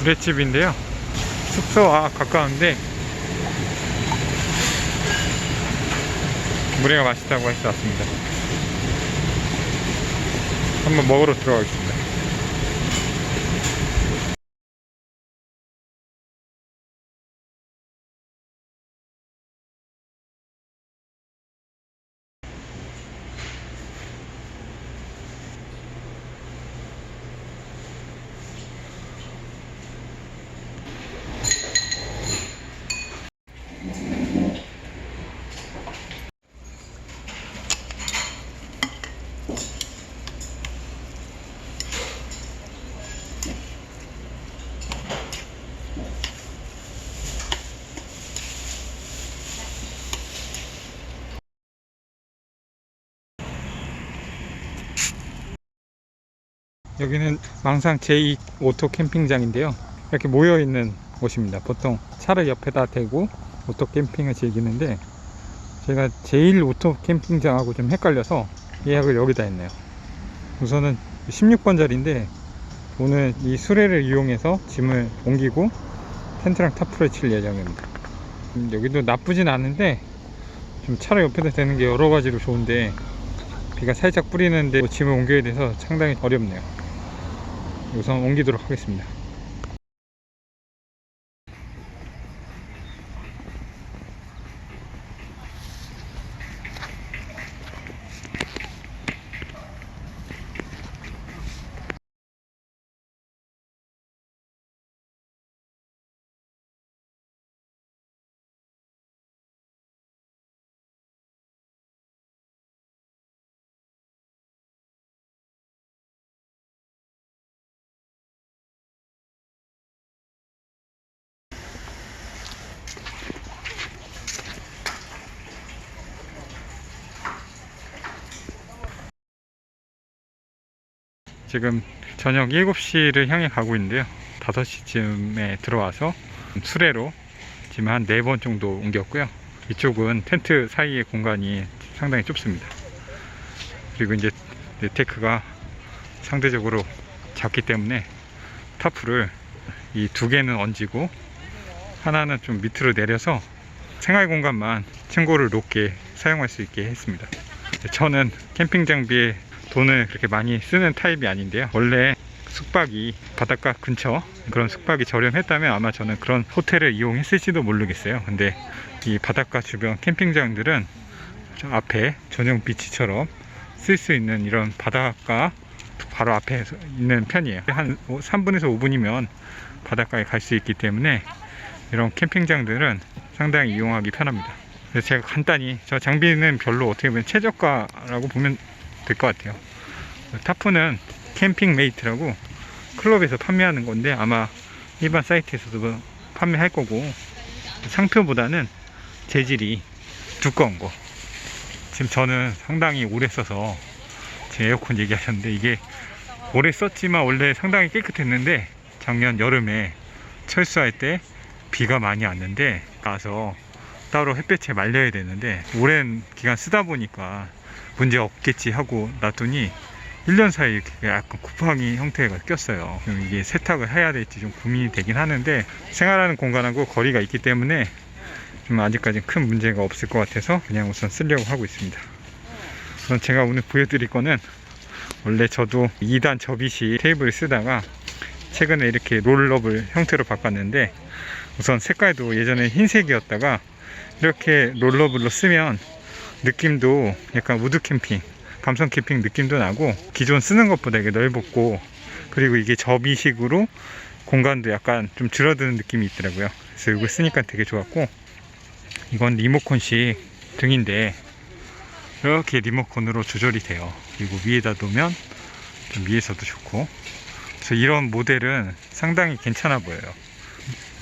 부대집인데요. 숙소와 가까운데 물회가 맛있다고 해서 왔습니다. 한번 먹으러 들어가겠습니다. 여기는 망상 제2 오토 캠핑장인데요. 이렇게 모여 있는 곳입니다. 보통 차를 옆에다 대고 오토 캠핑을 즐기는데 제가 제1 오토 캠핑장하고 좀 헷갈려서 예약을 여기다 했네요. 우선은 16번 자리인데 오늘 이 수레를 이용해서 짐을 옮기고 텐트랑 타프를 칠 예정입니다. 음, 여기도 나쁘진 않은데 좀 차를 옆에다 대는 게 여러 가지로 좋은데 비가 살짝 뿌리는데 짐을 옮겨야 돼서 상당히 어렵네요. 우선 옮기도록 하겠습니다. 지금 저녁 7시를 향해 가고 있는데요. 5시쯤에 들어와서 수레로 지금 한 4번 정도 옮겼고요. 이쪽은 텐트 사이의 공간이 상당히 좁습니다. 그리고 이제 네테크가 상대적으로 작기 때문에 타프를 이 두 개는 얹고 하나는 좀 밑으로 내려서 생활 공간만 층고를 높게 사용할 수 있게 했습니다. 저는 캠핑 장비에 돈을 그렇게 많이 쓰는 타입이 아닌데요. 원래 숙박이 바닷가 근처 그런 숙박이 저렴했다면 아마 저는 그런 호텔을 이용했을지도 모르겠어요. 근데 이 바닷가 주변 캠핑장들은 저 앞에 전용 비치처럼 쓸 수 있는 이런 바닷가 바로 앞에 있는 편이에요. 한 3분에서 5분이면 바닷가에 갈 수 있기 때문에 이런 캠핑장들은 상당히 이용하기 편합니다. 그래서 제가 간단히 저 장비는 별로 어떻게 보면 최저가라고 보면 될 것 같아요. 타프는 캠핑 메이트라고 클럽에서 판매하는 건데 아마 일반 사이트에서도 판매할 거고 상표보다는 재질이 두꺼운 거. 지금 저는 상당히 오래 써서 제 에어컨 얘기하셨는데 이게 오래 썼지만 원래 상당히 깨끗했는데 작년 여름에 철수할 때 비가 많이 왔는데 가서 따로 햇볕에 말려야 되는데 오랜 기간 쓰다 보니까 문제 없겠지 하고 놨더니 1년 사이에 이렇게 약간 쿠팡이 형태가 꼈어요. 이게 세탁을 해야 될지 좀 고민이 되긴 하는데 생활하는 공간하고 거리가 있기 때문에 좀 아직까지 큰 문제가 없을 것 같아서 그냥 우선 쓰려고 하고 있습니다. 우선 제가 오늘 보여드릴 거는 원래 저도 2단 접이식 테이블을 쓰다가 최근에 이렇게 롤러블 형태로 바꿨는데 우선 색깔도 예전에 흰색이었다가 이렇게 롤러블로 쓰면 느낌도 약간 우드 캠핑, 감성 캠핑 느낌도 나고 기존 쓰는 것보다 이게 넓었고 그리고 이게 접이식으로 공간도 약간 좀 줄어드는 느낌이 있더라고요. 그래서 이걸 쓰니까 되게 좋았고 이건 리모컨식 등인데 이렇게 리모컨으로 조절이 돼요. 그리고 위에다 놓으면 좀 위에서도 좋고 그래서 이런 모델은 상당히 괜찮아 보여요.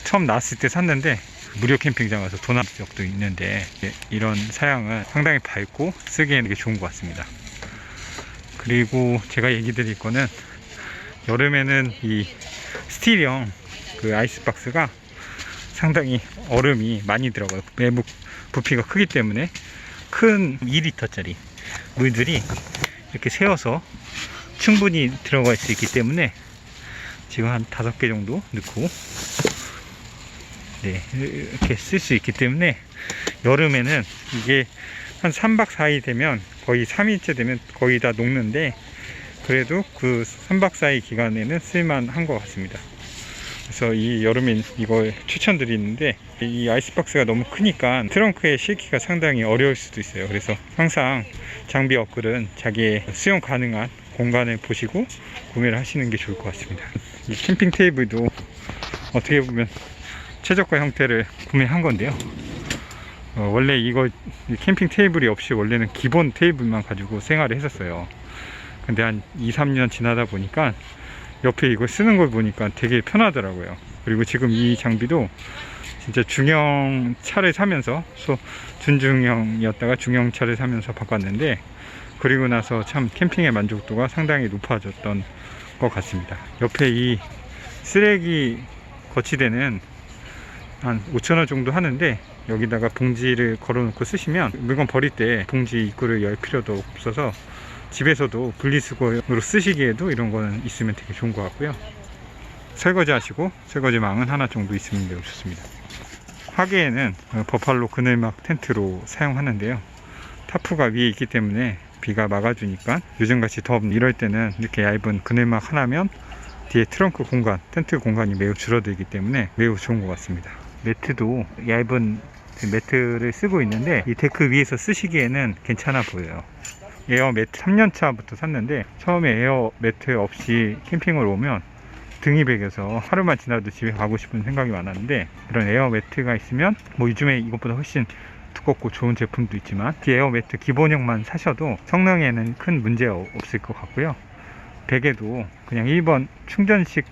처음 나왔을 때 샀는데 무료 캠핑장 가서 도난 적도 있는데 이런 사양은 상당히 밝고 쓰기에는 좋은 것 같습니다. 그리고 제가 얘기 드릴 거는 여름에는 이 스틸형 그 아이스박스가 상당히 얼음이 많이 들어가요. 내부 부피가 크기 때문에 큰 2리터짜리 물들이 이렇게 세워서 충분히 들어갈 수 있기 때문에 지금 한 다섯 개 정도 넣고 네 이렇게 쓸 수 있기 때문에 여름에는 이게 한 3박 4일 되면 거의 3일째 되면 거의 다 녹는데 그래도 그 3박 4일 기간에는 쓸만한 것 같습니다. 그래서 이 여름에 이걸 추천드리는데 이 아이스박스가 너무 크니까 트렁크에 싣기가 상당히 어려울 수도 있어요. 그래서 항상 장비 업글은 자기의 수용 가능한 공간을 보시고 구매를 하시는 게 좋을 것 같습니다. 이 캠핑 테이블도 어떻게 보면 최저가 형태를 구매한 건데요. 어, 원래 이거 이 캠핑 테이블이 없이 원래는 기본 테이블만 가지고 생활을 했었어요. 근데 한 2, 3년 지나다 보니까 옆에 이거 쓰는 걸 보니까 되게 편하더라고요. 그리고 지금 이 장비도 진짜 중형 차를 사면서 소 준중형이었다가 중형 차를 사면서 바꿨는데 그리고 나서 참 캠핑의 만족도가 상당히 높아졌던 것 같습니다. 옆에 이 쓰레기 거치대는 한 5,000원 정도 하는데 여기다가 봉지를 걸어 놓고 쓰시면 물건 버릴 때 봉지 입구를 열 필요도 없어서 집에서도 분리수거로 쓰시기에도 이런 거는 있으면 되게 좋은 것 같고요. 설거지 하시고 설거지망은 하나 정도 있으면 매우 좋습니다. 하계에는 어, 버팔로 그늘막 텐트로 사용하는데요. 타프가 위에 있기 때문에 비가 막아주니까 요즘같이 덥 이럴 때는 이렇게 얇은 그늘막 하나면 뒤에 트렁크 공간, 텐트 공간이 매우 줄어들기 때문에 매우 좋은 것 같습니다. 매트도 얇은 그 매트를 쓰고 있는데 이 데크 위에서 쓰시기에는 괜찮아 보여요. 에어 매트 3년 차부터 샀는데 처음에 에어 매트 없이 캠핑을 오면 등이 베겨서 하루만 지나도 집에 가고 싶은 생각이 많았는데 이런 에어 매트가 있으면 뭐 요즘에 이것보다 훨씬 두껍고 좋은 제품도 있지만 이 에어 매트 기본형만 사셔도 성능에는 큰 문제 없을 것 같고요. 베개도 그냥 1번 충전식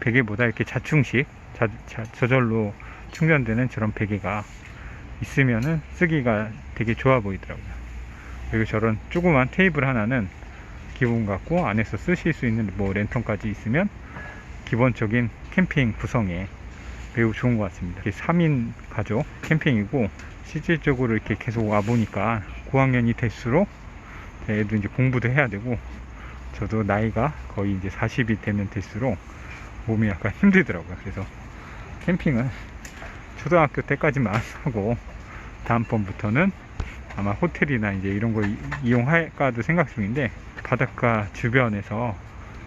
베개보다 이렇게 자충식 자, 자- 저절로 충전되는 저런 베개가 있으면은 쓰기가 되게 좋아 보이더라고요. 그리고 저런 조그만 테이블 하나는 기본 같고 안에서 쓰실 수 있는 뭐 랜턴까지 있으면 기본적인 캠핑 구성에 매우 좋은 것 같습니다. 3인 가족 캠핑이고 실질적으로 이렇게 계속 와 보니까 고학년이 될수록 애도 이제 공부도 해야 되고 저도 나이가 거의 이제 40이 되면 될수록 몸이 약간 힘들더라고요. 그래서 캠핑은 초등학교 때까지만 하고 다음번부터는 아마 호텔이나 이제 이런 거 이- 이용할까도 생각 중인데 바닷가 주변에서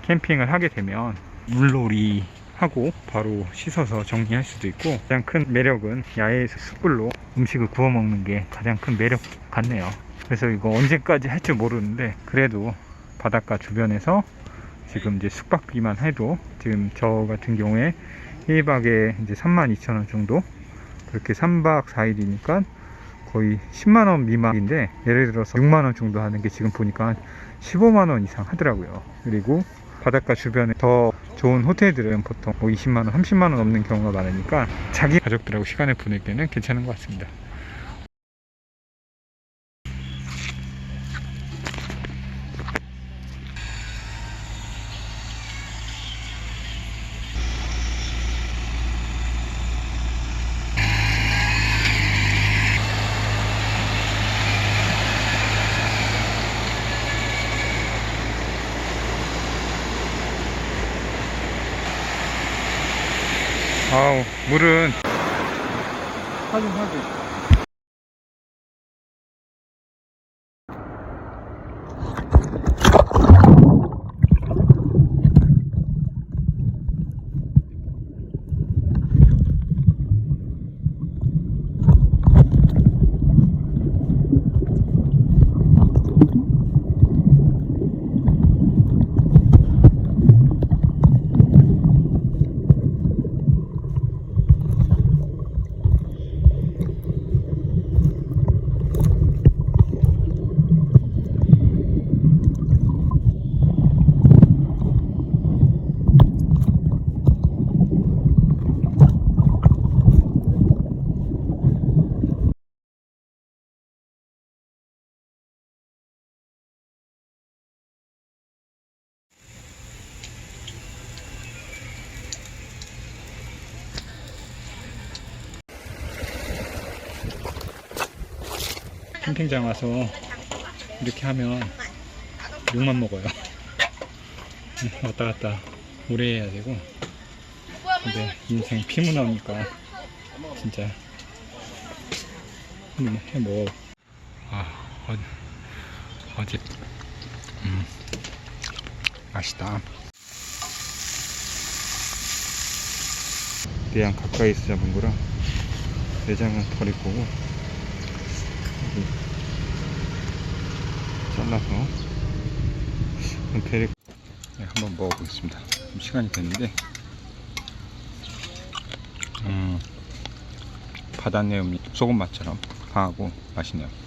캠핑을 하게 되면 물놀이 하고 바로 씻어서 정리할 수도 있고 가장 큰 매력은 야외에서 숯불로 음식을 구워 먹는 게 가장 큰 매력 같네요. 그래서 이거 언제까지 할 줄 모르는데 그래도 바닷가 주변에서 지금 이제 숙박비만 해도 지금 저 같은 경우에 1박에 이제 32,000원 정도 그렇게 3박 4일이니까 거의 10만원 미만인데 예를 들어서 6만원 정도 하는 게 지금 보니까 15만원 이상 하더라고요. 그리고 바닷가 주변에 더 좋은 호텔들은 보통 뭐 20만원 30만원 넘는 경우가 많으니까 자기 가족들하고 시간을 보낼 때는 괜찮은 것 같습니다 아우 물은. 하긴 하고 캠핑장 와서 이렇게 하면 욕만 먹어요. 왔다 갔다. 오래 해야 되고. 근데 인생 피문화니까 진짜 한번 해먹어. 아 어, 어제 음 맛있다. 내양 가까이서 잡은 거라. 내장은 버릴 거고 잘라서 배를 네, 한번 먹어보겠습니다. 좀 시간이 됐는데, 음, 바다 내음이 소금 맛처럼 강하고 맛있네요.